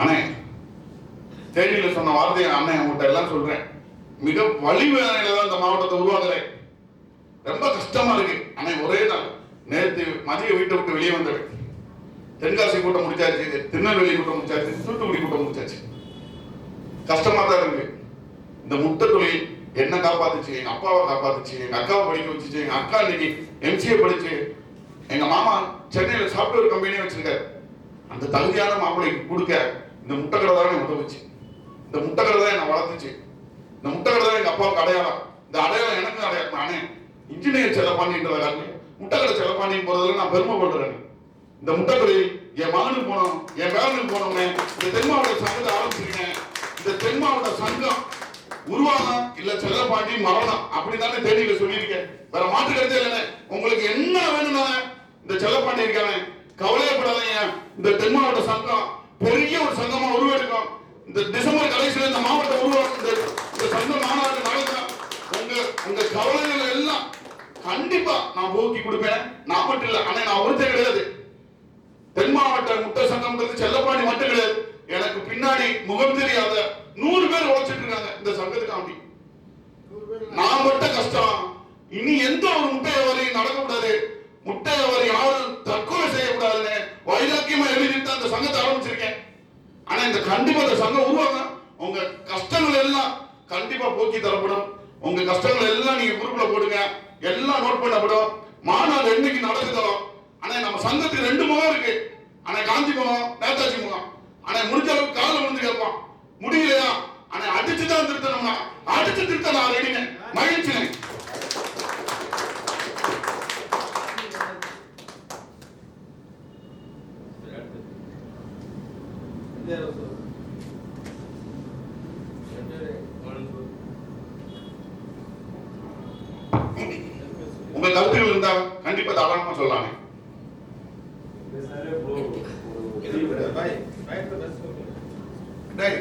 அண்ணே தேனியில் சொன்ன வார்த்தையை அண்ணன் உங்கள்கிட்ட எல்லாம் சொல்றேன். மிக வலிமையான தான் இந்த மாவட்டத்தை உருவாக்குறேன் ரொம்ப கஷ்டமா இருக்கு. அண்ணே ஒரே நாள். நேற்று மதிய வீட்டை விட்டு வெளியே வந்தேன் தென்காசி கூட்டம் முடிச்சாச்சு. திருநெல்வேலி கூட்டம் முடிச்சாச்சு. தூத்துக்குடி கூட்டம் முடிச்சாச்சு. கஷ்டமா தான் இருக்கு. இந்த முட்டை தொழில் என்ன காப்பாத்துச்சு? எங்க அப்பாவை காப்பாத்துச்சு. எங்க அக்காவை படிக்க வச்சுச்சு. எங்க அக்கா இன்னைக்கு எம்சிஏ படிச்சு. எங்க மாமா சென்னையில சாஃப்ட்வேர் கம்பெனியே வச்சிருக்காரு. அந்த தகுதியான மாப்பிள்ளைக்கு கொடுக்க இந்த முட்டை கடை தான் எனக்கு உதவுச்சு. இந்த முட்டை கடை தான் என்னை வளர்த்துச்சு. இந்த முட்டை கடை தான் எங்க அப்பாவுக்கு அடையாளம். இந்த அடையாளம் எனக்கு அடையாளம். நானே இன்ஜினியர் செலப்பாண்டின்றத காரணம் முட்டை கடை செல்லப்பாண்டின்னு போறதுல நான் பெருமைப்படுறேன். இந்த முட்டை என் மகனுக்கு போனோம் என் பேரனுக்கு போனோம்னே இந்த தென் மாவட்ட சங்கத்தை ஆரம்பிச்சிருக்கேன் இந்த தென் மாவட்ட சங்கம் உருவாகம் இல்ல செல்லப்பாண்டி மரணம் அப்படித்தானே தேடியில சொல்லியிருக்கேன். வேற மாற்று கருத்தே இல்லைண்ணே. உங்களுக்கு என்ன வேணும்னா இந்த செல்லப்பாண்டி இருக்கானே கவலையப்படாதீங்க இந்த தென் மாவட்ட சங்கம் பெரிய இந்த டிசம்பர் கடைசியில இந்த மாவட்டம் உருவாக்கும் இந்த சங்க மாநாடு நடக்கும் உங்க உங்க கவலைகள் எல்லாம் கண்டிப்பா நான் போக்கி கொடுப்பேன். நான் மட்டும் இல்லை. ஆனா நான் ஒருத்தர் கிடையாது. தென் மாவட்ட முட்டை சங்கம்ன்றது செல்லப்பாடி மட்டும் கிடையாது. எனக்கு பின்னாடி முகம் தெரியாத நூறு பேர் உழைச்சிட்டு இருக்காங்க இந்த சங்கத்துக்காண்டி நான் மட்டும் கஷ்டம். இனி எந்த ஒரு முட்டை வரையும் நடக்கக்கூடாது முட்டை வியாபாரி யாரும் தற்கொலை செய்யக்கூடாதுன்னு வைராக்கியமா எழுதிட்டு அந்த சங்கத்தை ஆரம்பிச்சிருக்கேன். இந்த கண்டிப்பா இந்த சங்கம் உருவாங்க உங்க கஷ்டங்கள் எல்லாம் கண்டிப்பா போக்கி தரப்படும். உங்க கஷ்டங்கள் எல்லாம் நீங்க குரூப்ல போடுங்க. எல்லாம் நோட் பண்ணப்படும். மாநாடு என்னைக்கு நடக்குதோ ஆனா நம்ம சங்கத்துக்கு ரெண்டு முகம் இருக்கு. ஆனா காந்தி முகம் நேதாஜி முகம். ஆனா முடிஞ்ச அளவுக்கு காலில் விழுந்து கேட்பான் முடியலையா? ஆனா அடிச்சுதான் திருத்தணும்னா அடிச்சு திருத்த நான் ரெடினேன் மகிழ்ச்சி உங்க கருத்துக்கள் இருந்தா கண்டிப்பா தாராளமா சொல்லலாமே. டேய்